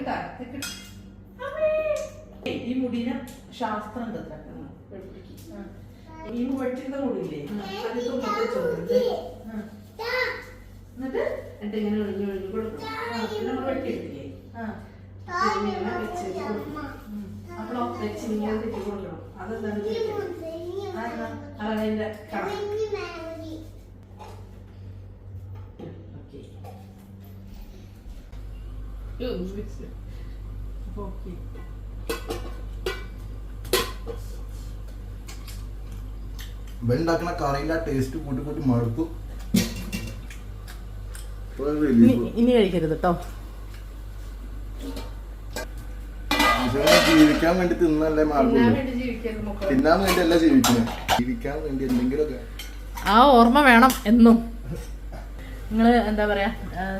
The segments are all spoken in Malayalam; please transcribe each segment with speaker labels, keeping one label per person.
Speaker 1: തെക്കിട്ടാ തെക്കിട്ട
Speaker 2: ഈ മുടിനെ ശാസ്ത്രം ഈ വെട്ടിക്കുന്ന മുടിയില്ലേ? അത് തുമ്പത്ത് വെച്ചോണ്ട് എന്നിട്ട്
Speaker 1: എന്നിട്ട് ഇങ്ങനെ ഒഴിഞ്ഞ് ഒഴിഞ്ഞ്
Speaker 2: പിന്നെ നമ്മൾ വെട്ടിയെടുക്കില്ലേ
Speaker 1: ആ. ഇങ്ങനെ വെച്ച് ഇങ്ങനെ തെറ്റി കൊടുക്കണം. അതെന്താണ് ചോദിക്കുന്നത്
Speaker 2: അതാണ് അതിന്റെ കണക്ക് ഓക്കെ അപ്പൊ ഓക്കെ
Speaker 3: ഇവരുണ്ടാക്കുന്ന കറിയില്ല ടേസ്റ്റ് കൂട്ടി കൂട്ടി മടുത്തു.
Speaker 2: ഇനി കഴിക്കരുത് കേട്ടോ
Speaker 3: ജീവിക്കാൻ വേണ്ടി തിന്നല്ലേ
Speaker 1: തിന്നാൻ
Speaker 3: മാർഗം
Speaker 1: വേണ്ടി
Speaker 3: തിന്നാൻ അല്ല ജീവിക്കുന്നത് ജീവിക്കാൻ വേണ്ടി എന്തെങ്കിലുമൊക്കെ.
Speaker 2: ആ ഓർമ്മ വേണം എന്നും. നിങ്ങൾ എന്താ പറയാ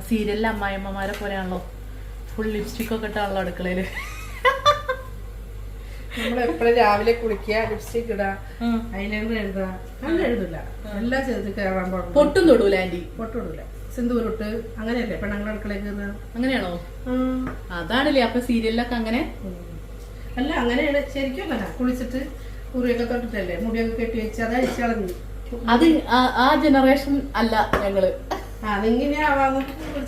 Speaker 2: സീരിയലിലെ അമ്മായിമ്മമാരെ പോലെയാണല്ലോ. ഫുൾ ലിപ്സ്റ്റിക് ഒക്കെ ഇട്ടാണല്ലോ അടുക്കളയിൽ.
Speaker 1: നമ്മൾ എപ്പോഴും രാവിലെ കുളിക്കുക ലിപ്സ്റ്റിക് ഇടാ ഐലൈനർ എഴുതുക അങ്ങനെ എഴുതില്ല എല്ലാം ചെയ്ത് കയറാൻ പാടില്ല
Speaker 2: പൊട്ടും തൊടൂല ആന്റി.
Speaker 1: പൊട്ടിടില്ല സിന്ദൂരിട്ട് അങ്ങനെയല്ലേ പെണ്ണുങ്ങളുടെ അടുക്കളയിൽ കയറുക
Speaker 2: അങ്ങനെയാണോ? അതാണല്ലേ അപ്പൊ സീരിയലിലൊക്കെ അങ്ങനെ?
Speaker 1: അല്ല അങ്ങനെയാണ്. ശരിക്കും അങ്ങനെ. കുളിച്ചിട്ട് കുറിയൊക്കെ തൊട്ടിട്ടല്ലേ? മുടിയൊക്കെ കെട്ടി വെച്ച് അത് അഴിച്ചു കളഞ്ഞു.
Speaker 2: അത് ആ- ജനറേഷൻ അല്ല
Speaker 1: ഞങ്ങൾ. അതിങ്ങനെ ആവാൻ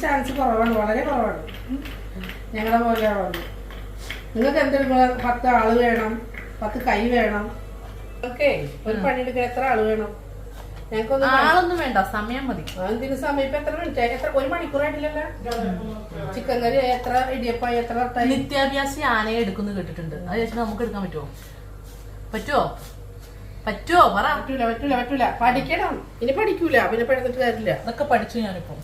Speaker 1: ചാൻസ് കുറവാണ്. വളരെ കുറവാണ്. ഞങ്ങളെ പോലെ ആവാൻ നിങ്ങൾക്ക് എന്തെങ്കിലും പത്ത് ആൾ വേണം പത്ത് കൈ വേണം. ഓക്കെ ഒരു പണിയെടുക്കാൻ എത്ര ആൾ വേണം? ഞങ്ങൾക്കൊന്നും
Speaker 2: ആളൊന്നും വേണ്ട സമയം മതി.
Speaker 1: അതിന് സമയം? ഇപ്പൊ എത്ര മിനിറ്റ് എത്ര ഒരു മണിക്കൂറായിട്ടില്ലല്ലോ ചിക്കൻ കറി എത്ര ഇടിയപ്പായി എത്ര
Speaker 2: നിത്യാഭ്യാസി ആനയെ എടുക്കുന്നു കേട്ടിട്ടുണ്ട്. അത് ചേച്ചി നമുക്ക് എടുക്കാൻ പറ്റുമോ പറ്റുമോ പറ്റുമോ പറ.
Speaker 1: പറ്റൂല പറ്റൂല പറ്റൂല. പഠിക്കണം. ഇനി പഠിക്കൂല. പിന്നെ പഠിച്ചിട്ട് കാര്യമില്ല.
Speaker 2: അതൊക്കെ പഠിച്ചു ഞാനിപ്പോ.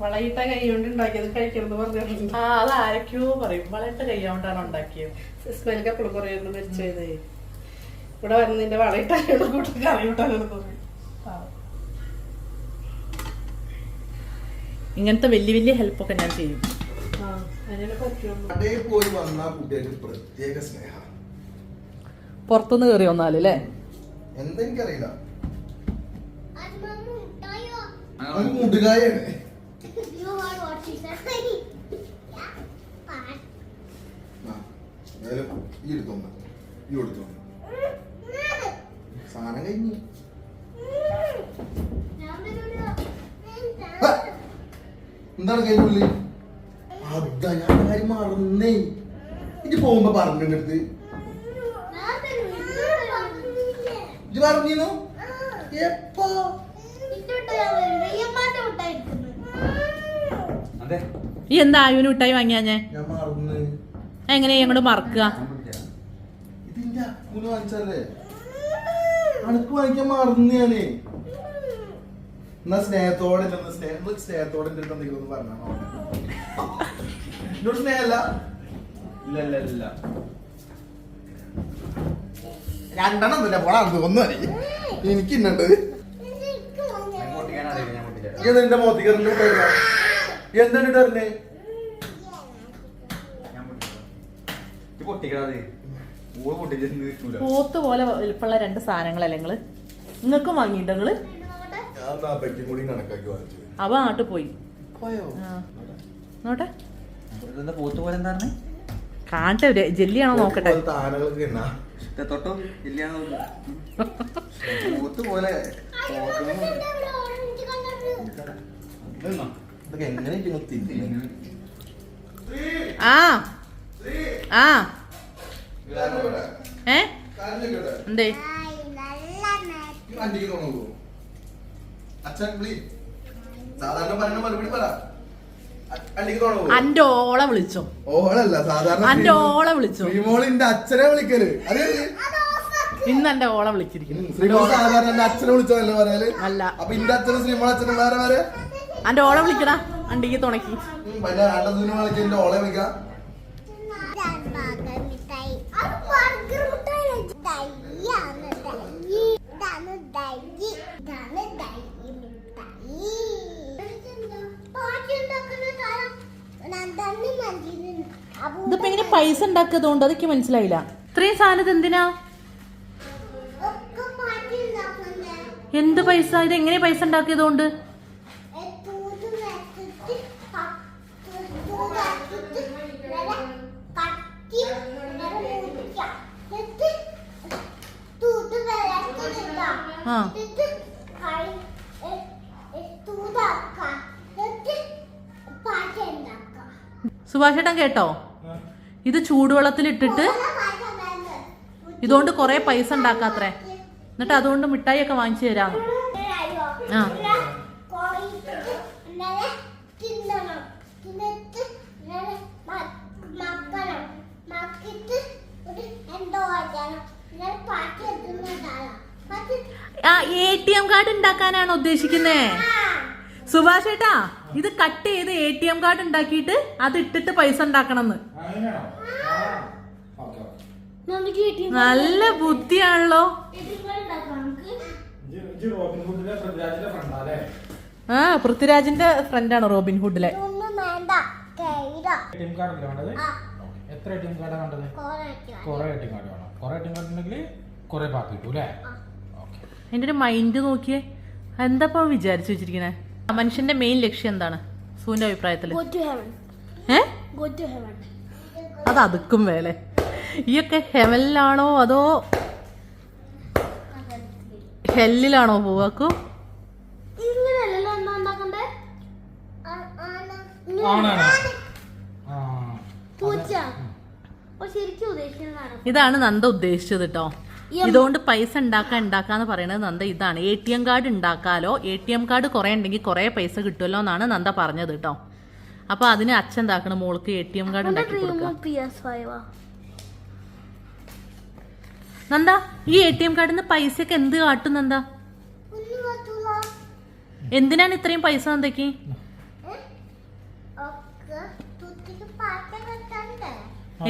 Speaker 1: വളയിട്ട കൈ കൊണ്ട് ഉണ്ടാക്കിയത് കഴിക്കരുത് പറഞ്ഞിട്ടുണ്ട്.
Speaker 2: ആ അത് ആരൊക്കെയോ പറയും. വളയിട്ട കൈ കൊണ്ടാണ് ഉണ്ടാക്കിയത്.
Speaker 1: സ്മെൽക്ക് എപ്പോഴും മരിച്ചു പോയതേ. ഇവിടെ വരുന്നതിന്റെ വളയിട്ട കൂട്ടി കറി. തോന്നി
Speaker 2: ഇങ്ങനത്തെ വലിയ വലിയ ഹെൽപ്പൊക്കെ ഞാൻ ചെയ്യും.
Speaker 1: ആ അതിനെ പറ്റുള്ളൂ.
Speaker 3: കടയിൽ പോയി വന്ന കുട്ടികൾക്ക് പ്രത്യേക സ്നേഹ.
Speaker 2: പുറത്തുനിന്ന് കയറി വന്നാൽ അല്ലേ
Speaker 3: എന്തെനിക്കറിയില്ല അവന് ഏതായാലും ഈ എടുത്തോണ്ട് ഈ എടുത്തോണ്ട് സാധനം കഴിഞ്ഞു! എന്താണ് കൈക്കുള്ളിൽ അതാ ഞാൻ കാര്യം മറന്നേ. ഇത് പോകുമ്പോ പറഞ്ഞിട്ട് ഇജ്ജ് പറഞ്ഞിരുന്നു എപ്പോ
Speaker 4: അതെ
Speaker 2: ഈ എന്താ ആയുവിന് മിഠായി വാങ്ങിയാ ഞാൻ?
Speaker 3: എങ്ങനെ ഞങ്ങൾ
Speaker 2: എങ്ങനെയാ അങ്ങോട്ട് മറക്കുക?
Speaker 3: സ്നേഹത്തോടെ സ്നേഹത്തോടെ എന്തെങ്കിലും എന്നോട് സ്നേഹമല്ല
Speaker 4: ഇല്ല. ഇല്ല
Speaker 3: പോടാ ഒന്നും എന്താണ്
Speaker 4: കിട്ടൂല.
Speaker 2: പോത്ത് പോലെ വലിപ്പമുള്ള രണ്ട് സാധനങ്ങളല്ലേ നിങ്ങൾ? നിങ്ങൾക്കും വാങ്ങിയിട്ട്
Speaker 3: നിങ്ങൾ?
Speaker 2: അവ നാട്ടിൽ പോയി.
Speaker 3: പോയോ?
Speaker 2: ആ. നോട്ടെ.
Speaker 4: ഇതെന്താ പോത്ത് പോലെ എന്താണ്
Speaker 2: കാണട്ടെ ജെല്ലിയാണോ നോക്കട്ടെ.
Speaker 4: തൊട്ടോ ജെല്ലിയാണോ പോത്ത് പോലെ?
Speaker 3: ഇതൊക്കെ എങ്ങനെ ഇങ്ങനെ തിന്നു?
Speaker 2: ആ. ആ. ഏ? എന്തേ? അന്റെ ഓളെ വിളിച്ചോ.
Speaker 3: ഓളല്ല സാധാരണ
Speaker 2: അന്റെ ഓളെ വിളിച്ചോ.
Speaker 3: ശ്രീമോളിന്റെ അച്ഛനെ വിളിക്കൽ.
Speaker 2: ഇന്ന് എന്റെ ഓളെ വിളിച്ചിരിക്കുന്നു.
Speaker 3: ശ്രീമോൾ സാധാരണ എന്റെ അച്ഛനെ വിളിച്ചതല്ലേ പറയാൽ?
Speaker 2: അല്ല.
Speaker 3: അപ്പൊ ഇന്റെ അച്ഛനും ശ്രീമോൾ അച്ഛനും വേറെ വേറെ
Speaker 2: അന്റെ ഓളെ വിളിക്കടാ. അണ്ടിക്ക് തുണക്കി. ഇതിപ്പോ ഇങ്ങനെ പൈസ ഉണ്ടാക്കിയതുകൊണ്ട് അതൊക്കെ മനസ്സിലായില്ല. ഇത്രയും സാധനം ഇത് എന്തിനാ? എന്ത് പൈസ? ഇത് എങ്ങനെ പൈസ ഉണ്ടാക്കിയതുകൊണ്ട്? സുഭാഷേട്ടൻ കേട്ടോ? ഇത് ചൂടുവെള്ളത്തിലിട്ടിട്ട് ഇതുകൊണ്ട് കുറെ പൈസ ഉണ്ടാക്കാത്രേ. എന്നിട്ട് അതുകൊണ്ട് മിഠായി ഒക്കെ വാങ്ങിച്ചു തരാന്ന് ആ. ആ എ ടി എം കാർഡ് ഉണ്ടാക്കാനാണ് ഉദ്ദേശിക്കുന്നേ? സുഭാഷ് ഏട്ടാ ഇത് കട്ട് ചെയ്ത് എ ടി എം കാർഡ് ഉണ്ടാക്കിയിട്ട് അത് ഇട്ടിട്ട് പൈസ ഉണ്ടാക്കണം നല്ല ബുദ്ധിയാണല്ലോ. ആ പൃഥ്വിരാജിന്റെ ഫ്രണ്ടാണ് റോബിൻ ഹുഡിലെ
Speaker 5: എത്ര എ ടി എം കാർഡാണ് വേണ്ടത്? കുറെ എ ടി എം കാർഡ് വേണം. കുറെ എ ടി എം കാർഡ് ഉണ്ടെങ്കിൽ കുറെ പാക്ക് കിട്ടൂല്ലേ?
Speaker 2: അതിന്റെ ഒരു മൈൻഡ് നോക്കിയേ. എന്താ വിചാരിച്ചു വെച്ചിരിക്കണേ? മനുഷ്യന്റെ മെയിൻ ലക്ഷ്യം എന്താണ്? സൂന്റെ അഭിപ്രായത്തിൽ. ഏ? അത് അതുക്കും വേലെ. ഈയൊക്കെ ഹെവനിലാണോ അതോ ഹെല്ലിലാണോ പോവാക്കു ഇതാണ് നന്ദ ഉദ്ദേശിച്ചത് കേട്ടോ ഇതുകൊണ്ട് പൈസ ഉണ്ടാക്കാൻ ഉണ്ടാക്കാന്ന് പറയുന്നത് നന്ദ ഇതാണ്. എ ടി എം കാർഡ് ഉണ്ടാക്കാലോ എ ടി എം കാർഡ് കുറെ ഉണ്ടെങ്കിൽ കുറെ പൈസ കിട്ടുമല്ലോ എന്നാണ് നന്ദ പറഞ്ഞത് കേട്ടോ. അപ്പൊ അതിന് അച്ഛൻ എന്താക്കണം? മോൾക്ക് എ ടി എം കാർഡ് ഉണ്ടാക്കി നന്ദ ഈ എ ടി എം കാർഡിൽ നിന്ന് പൈസയൊക്കെ എന്ത് കാട്ടും നന്ദ? എന്തിനാണ് ഇത്രയും പൈസ നന്ദക്ക്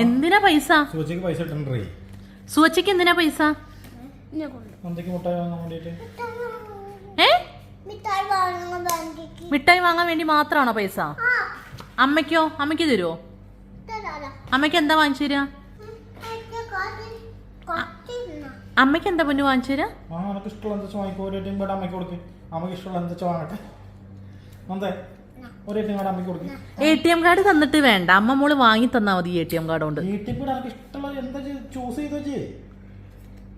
Speaker 2: എന്തിനാ പൈസ?
Speaker 5: സൂചിക്ക് പൈസ
Speaker 2: സുവച്ചയ്ക്ക് എന്തിനാ പൈസ? ഏ?
Speaker 6: മിഠായി
Speaker 2: വാങ്ങാൻ വേണ്ടി മാത്രമാണോ പൈസ?
Speaker 6: ആ.
Speaker 2: അമ്മയ്ക്കോ? അമ്മയ്ക്ക് തരുമോ അമ്മയ്ക്ക് എന്താ വാങ്ങിച്ചു തരാ? അമ്മയ്ക്ക് എന്താ പൊന്നു വാങ്ങിച്ചു തരാ?
Speaker 5: ഇഷ്ടമുള്ള എന്താ വാങ്ങിക്കോ അമ്മയ്ക്ക് ഇഷ്ടമുള്ള എന്താ വാങ്ങട്ടെ. ഒരു എ ടി എം കാർഡ് അമ്മയ്ക്ക് കൊടുക്ക്.
Speaker 2: എ ടി എം കാർഡ് തന്നിട്ട് വേണ്ട. അമ്മ മോൾ വാങ്ങി തന്നാ മതി എ ടി എം കാർഡ് കൊണ്ട്.
Speaker 5: എ ടി എം കാർഡ് എനിക്ക് ഇഷ്ടമുള്ള എന്താ ചൂസ് ചെയ്ത് വെച്ചേ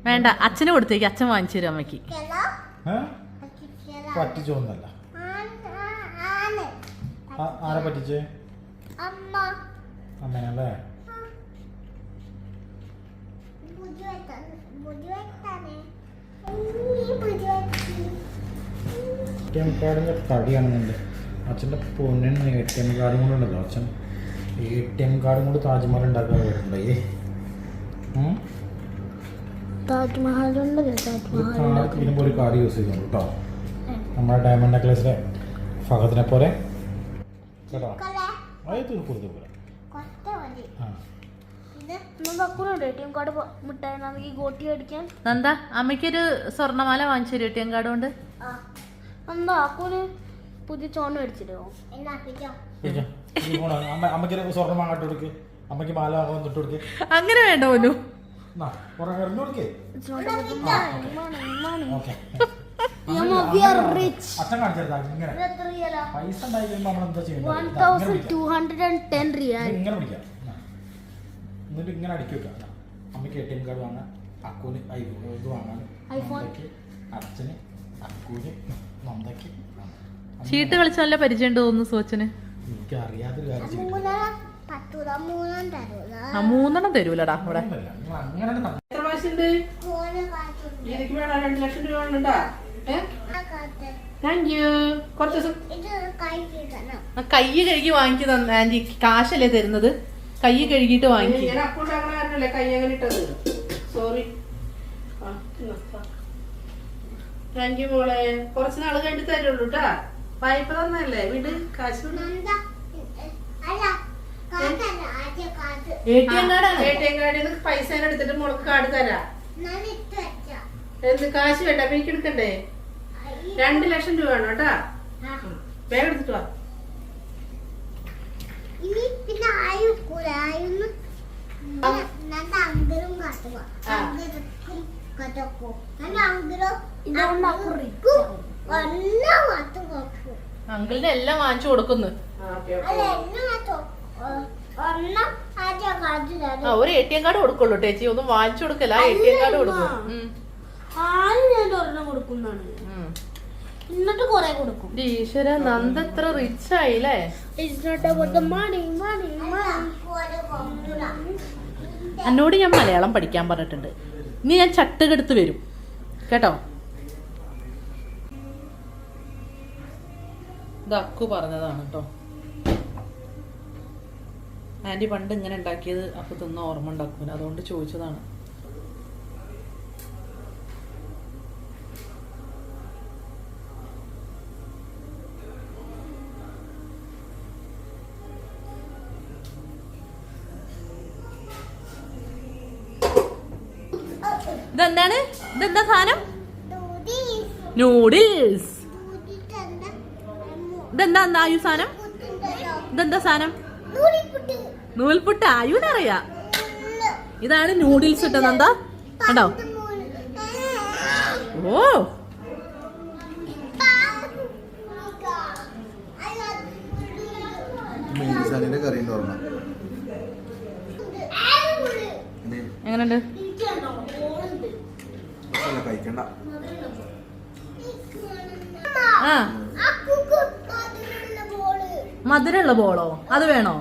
Speaker 2: വേണ്ട. അച്ഛന് കൊടുത്തേക്ക്. അച്ഛൻ വാങ്ങിച്ചു തരും അമ്മയ്ക്ക്.
Speaker 6: കേളോ
Speaker 5: പറ്റിച്ചോന്നല്ല. ആരെ പറ്റിച്ചേ?
Speaker 6: അമ്മ
Speaker 5: അമ്മേനല്ലേ തടിയാണെന്നുണ്ട് അച്ഛന്റെ പൊന്നിന് എ ടി എം കാർഡും കൂടെ ഉണ്ടല്ലോ അച്ഛൻ എ ടി എം കാർഡും കൂടെ താജ്മഹൽ ഉണ്ടാക്കാൻ വരുന്നുണ്ടേ ഉം?
Speaker 6: താജ്മഹലുണ്ട്
Speaker 5: ഒരു കാർഡ് ഇതിനുമ്പോൾ ഒരു കാർഡ് യൂസ് ചെയ്യുന്നുണ്ട് കേട്ടോ. നമ്മുടെ ഡയമണ്ട് നെക്ലേസിലെ ഫഹദിനെ പോലെ. കേട്ടോ? അത്
Speaker 2: നന്ദ അമ്മയ്ക്കൊരു സ്വർണമാല വാങ്ങിച്ചു തരും എ ടി എം കാർഡ് കൊണ്ട്.
Speaker 6: പുതിയ ചോണ് മേടിച്ചിട്ടോ
Speaker 5: അമ്മയ്ക്ക് സ്വർണം വാങ്ങാട്ട് കൊടുക്ക്. അമ്മയ്ക്ക് മാല വാങ്ങാൻ വന്നിട്ട് കൊടുക്ക്.
Speaker 2: അങ്ങനെ വേണ്ട
Speaker 5: കാണിച്ചെടുത്താ ഇങ്ങനെ. അടുക്കി വെക്കാം. അമ്മയ്ക്ക് എ ടി എം കാർഡ് വാങ്ങാൻ അക്കൂന് ഇത് വാങ്ങാൻ അച്ഛന് അക്കൂന് നന്ദയ്ക്ക്
Speaker 2: ചീട്ട് കളിച്ച നല്ല പരിചയം തോന്നുന്നു സോച്ചന്? ആ മൂന്നെണ്ണം തരൂലടാ ഇവിടെ.
Speaker 6: കൈ
Speaker 2: കഴുകി വാങ്ങിക്കുന്ന ആന്റി കാശല്ലേ തരുന്നത്? കൈ കഴുകിട്ട് വാങ്ങിക്കും.
Speaker 1: ഞാൻ അക്കൗണ്ട് അങ്ങനെ കാരണല്ലേ അങ്ങനെ ഇട്ടത്. സോറി താങ്ക് യു മോളെ. കുറച്ച് നാൾ കഴിഞ്ഞിട്ട് തരുള്ളൂ കേട്ടാ. വായ്പ തന്നല്ലേ വീട്. കാശ്
Speaker 2: എ ടി എം
Speaker 1: കാർഡിൽ നിന്ന് പൈസ ഞാൻ എടുത്തിട്ട് മുളക്ക് കാർഡ് തരാം. എന്ത് കാശ് വേണ്ട അപ്പൊ എനിക്ക് എടുക്കണ്ടേ? രണ്ട് ലക്ഷം രൂപ വേണം കേട്ടാ. വേഗം എടുത്തിട്ട് വാ.
Speaker 6: അങ്കരും
Speaker 2: അങ്കിളിന് എല്ലാം വാങ്ങിച്ചു കൊടുക്കുന്നു. ആ ഒരു എ ടി എം കാർഡ് കൊടുക്കുള്ളൂ ചേച്ചി. ഒന്നും വാങ്ങിച്ചു കൊടുക്കല്ല. എ ടി എം കാർഡ് കൊടുക്കും.
Speaker 6: എന്നിട്ട് കൊറേ കൊടുക്കും.
Speaker 2: ഈശ്വര നന്ദ എത്ര റിച്ച് ആയില്ലേ?
Speaker 6: It's not about the money, money, money.
Speaker 2: എന്നോട് ഞാൻ മലയാളം പഠിക്കാൻ പറഞ്ഞിട്ടുണ്ട്. ഇനി ഞാൻ ചട്ടുകെടുത്ത് വരും. കേട്ടോ? ഇത് അക്കു പറഞ്ഞതാണ് കേട്ടോ ആന്റി പണ്ട് ഇങ്ങനെ ഉണ്ടാക്കിയത് അക്കു തിന്ന ഓർമ്മ ഉണ്ടാക്കൂല. അതുകൊണ്ട് ചോദിച്ചതാണ്. ഇതെന്താണ്? ഇതെന്താ സാധനം? നൂഡിൽസ് ഇതെന്താ എന്താ ആയു സാധനം? ഇതെന്താ സാധനം? നൂൽപുട്ട്. ആയുനറിയാ ഇതാണ് നൂഡിൽസ് ഇട്ടത്. എന്താ? കണ്ടോ? ഓ. എങ്ങനെയുണ്ട്
Speaker 3: കഴിക്കണ്ട
Speaker 2: ആ മധുരമുള്ള ബോളോ? അത് വേണോ?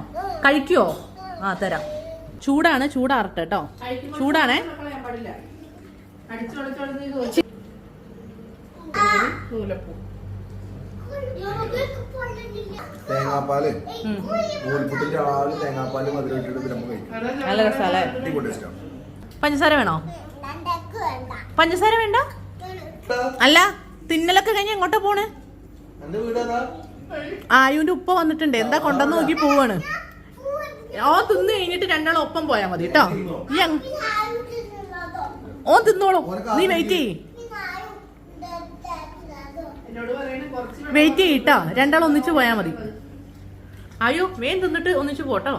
Speaker 2: കഴിക്കോ ആ തരാം. ചൂടാണ് ചൂടാറട്ടെ കേട്ടോ. ചൂടാണേ.
Speaker 3: തേങ്ങാപ്പാൽ.
Speaker 2: ഉം.
Speaker 3: നൂൽപുട്ടിന്റെ രാവിലെ തേങ്ങാപ്പാൽ മധുരം ഇട്ടിട്ട് പിന്നെ നമ്മൾ കഴിക്കും.
Speaker 1: അതല്ല
Speaker 2: നല്ല രസാലേ
Speaker 3: അടിപൊളി
Speaker 2: പഞ്ചസാര വേണോ? പഞ്ചസാര വേണ്ട? അല്ല തിന്നലൊക്കെ കഴിഞ്ഞ് എങ്ങോട്ടാ പോണ്? ആയുവിന്റെ ഉപ്പ വന്നിട്ടുണ്ട്. എന്താ കൊണ്ടെന്ന് നോക്കി പോവാണ്. ഓ തിന്ന് കഴിഞ്ഞിട്ട് രണ്ടാളും ഒപ്പം പോയാ മതി കേട്ടോ. ഓ തിന്നോളൂ. നീ വെയിറ്റ് ചെയ്യ്.
Speaker 1: കുറച്ച്
Speaker 2: വെയിറ്റ് ചെയ്യട്ടോ രണ്ടാളും ഒന്നിച്ച് പോയാ മതി. അയ്യോ വേൻ തിന്നിട്ട് ഒന്നിച്ച് പോട്ടോ.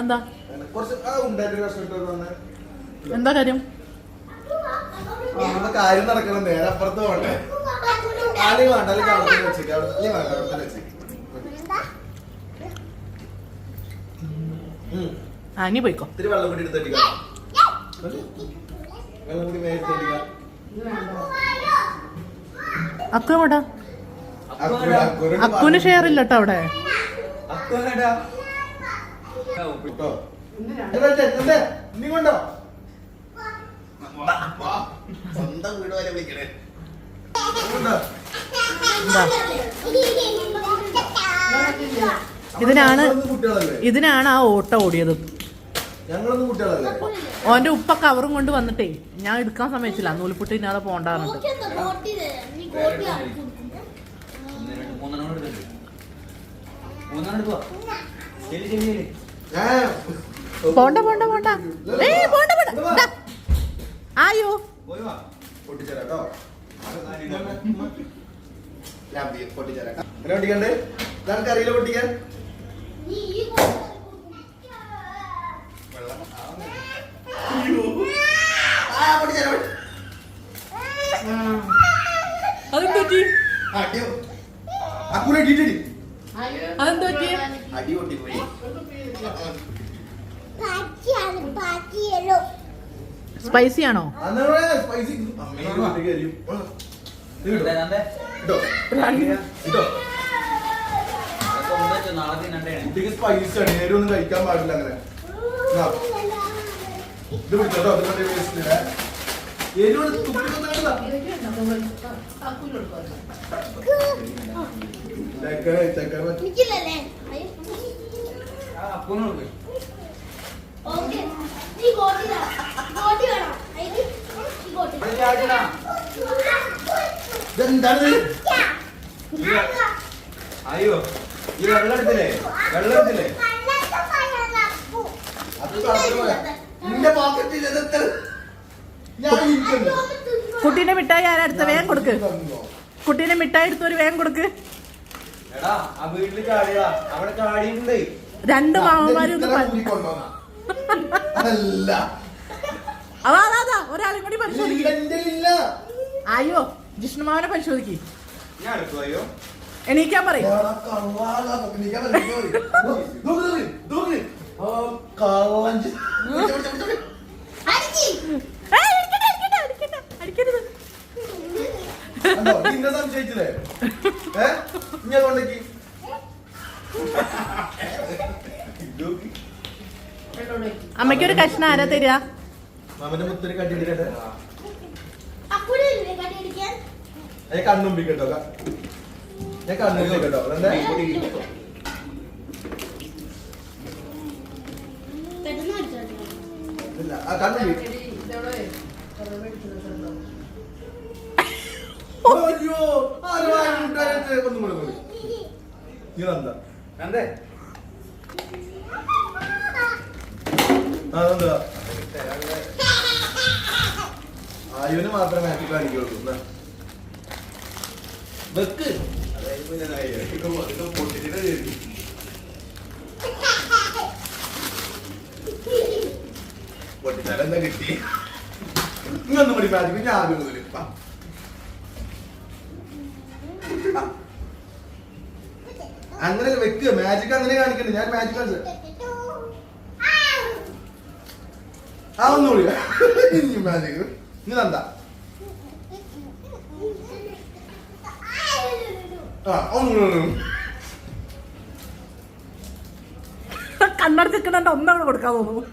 Speaker 3: എന്താ
Speaker 2: എന്താ കാര്യം?
Speaker 3: നമ്മുടെ കാര്യം നടക്കണം. നേരെ അപ്പുറത്ത് പോകണ്ടേ. ആദ്യം വേണ്ട അല്ലെങ്കിൽ അവിടെ തന്നെ വെച്ചേക്ക്. അവിടെ അല്ലെങ്കിൽ വേണ്ട അവിടെ തന്നെ വെച്ചേക്ക്. ഉം.
Speaker 2: ആ ഇനി പോയിക്കോ.
Speaker 3: ഇത്തിരി വെള്ളം കൂടി എടുത്ത് അടിക്കാം. വെള്ളം കൂടി മേടിച്ച് അടിക്കാം.
Speaker 2: അക്കു എവിടാ?
Speaker 3: അക്കുവിന്
Speaker 2: അക്കുവിന് ഷെയർ ഇല്ല കേട്ടോ അവിടെ.
Speaker 4: അക്കോനടാ
Speaker 3: കേട്ടോ. എന്താ? എന്താ? നീ കൊണ്ടോ? സ്വന്തം വീട് വരെ വിളിക്കണേ. കൊണ്ടോ?
Speaker 2: ഇതിനാണ്
Speaker 3: കുട്ടികളല്ലേ?
Speaker 2: ഇതിനാണ് ആ ഓട്ട ഓടിയത്. ഓന്റെ ഉപ്പ കവറും കൊണ്ട് വന്നിട്ടേ ഞാൻ എടുക്കാൻ സമയത്തില്ല. നൂൽപുട്ട് ഇന്നാതെ പോണ്ടാറുണ്ട് പോണ്ട പോണ്ട പോണ്ട. ഏ പോണ്ട പോണ്ട. ദാ. ആയോ?
Speaker 4: പോയി വാ
Speaker 3: പൊട്ടിച്ചേരാം കേട്ടോ ഞാൻ ബി- പൊട്ടിച്ചേരാം എങ്ങനെ പൊട്ടിക്കണ്ടേ ഇതാണ് കറിയിൽ പൊട്ടിക്കാൻ
Speaker 2: അതെന്ത്
Speaker 3: അടിയോ. ഇട്ടിട്ട്
Speaker 2: ആണ്
Speaker 3: ആണോ? കഴിക്കാൻ പാടില്ല അങ്ങനെ ഇത് ഇല്ലേ എരിവ് ചക്കര ചക്കര
Speaker 4: കൊടുക്ക്
Speaker 6: ഓക്കെ.
Speaker 3: ഇതെന്താണ്?
Speaker 4: അയ്യോ ഈ വെള്ളം എടുത്തില്ലേ? വെള്ളം എടുത്തില്ലേ.
Speaker 3: നിന്റെ പോക്കറ്റിൽ.
Speaker 2: കുട്ടീന്റെ മിഠായി ആരാടുത്ത വേഗം കൊടുക്ക്.
Speaker 3: കുട്ടീനെ
Speaker 2: മിഠായി മിഠായി എടുത്തൊരു വേഗം കൊടുക്ക്. രണ്ട് മാമന്മാരും ഒന്ന്
Speaker 3: ഇത്ര
Speaker 2: പ-
Speaker 3: കൂടി കൊണ്ടുവന്നാ. അല്ല
Speaker 2: അതാ അതാ അതാ. ഒരാളും കൂടി പരിശോധിക്കും. അയ്യോ ജിഷ്ണുമാവനെ പരിശോധിക്കും.
Speaker 4: ഞാൻ എടുത്തു അയ്യോ.
Speaker 2: എണീക്കാൻ പറയും
Speaker 3: എടാ, കള്ളാടാ, നിനക്ക് അത് ഇരിക്കാൻ മതി. നോക്ക്, നോക്ക്, നോക്ക്. ആ, കള്ളൻ ചെ- വിളിച്ച്, വിളിച്ച്, വിളിച്ച്.
Speaker 2: ഏയ്, അടിക്കണ്ട, അടിക്കണ്ട, അടിക്കണ്ട, അടിക്കരുത്
Speaker 3: കണ്ടോ, നീ ഇന്നെ സംശയിച്ചില്ലേ ഏ ഇനി അതുകൊണ്ടേക്ക് നോക്ക്.
Speaker 2: അമ്മയ്ക്ക് ഒരു കഷ്ണം ആരാ തരിക?
Speaker 3: കണ്ണുമ്പിക്കട്ടോ. കണ്ണുമ്പിക്കട്ടോ അയ്യോ ആര് ഒന്നും കൂടെ നീ എന്താ
Speaker 4: എന്തേ
Speaker 3: അതെന്താ? ആയുവിന് മാത്രമേ ആക്കി കാണിക്കുള്ളൂ. വെക്ക്. പൊട്ടിച്ചാലെന്താ കിട്ടി? ഇങ്ങൊന്നും കൂടി മാജിക്ക് ഞാൻ ആദ്യം മുതൽ. വാ. അങ്ങനെ വെക്ക്. മാജിക് അങ്ങനെ കാണിക്കണ്ട. ഞാൻ മാജിക് കാണിച്ചത്. ആ ഒന്നുകൂടി ഇനി മാജിക് ഇനി എന്താ ആ ഒന്നുകൂടി
Speaker 2: കണ്ണടച്ചിക്കണ ഒന്നങ്ങോട്ട് കൊടുക്കാൻ തോന്നുന്നു.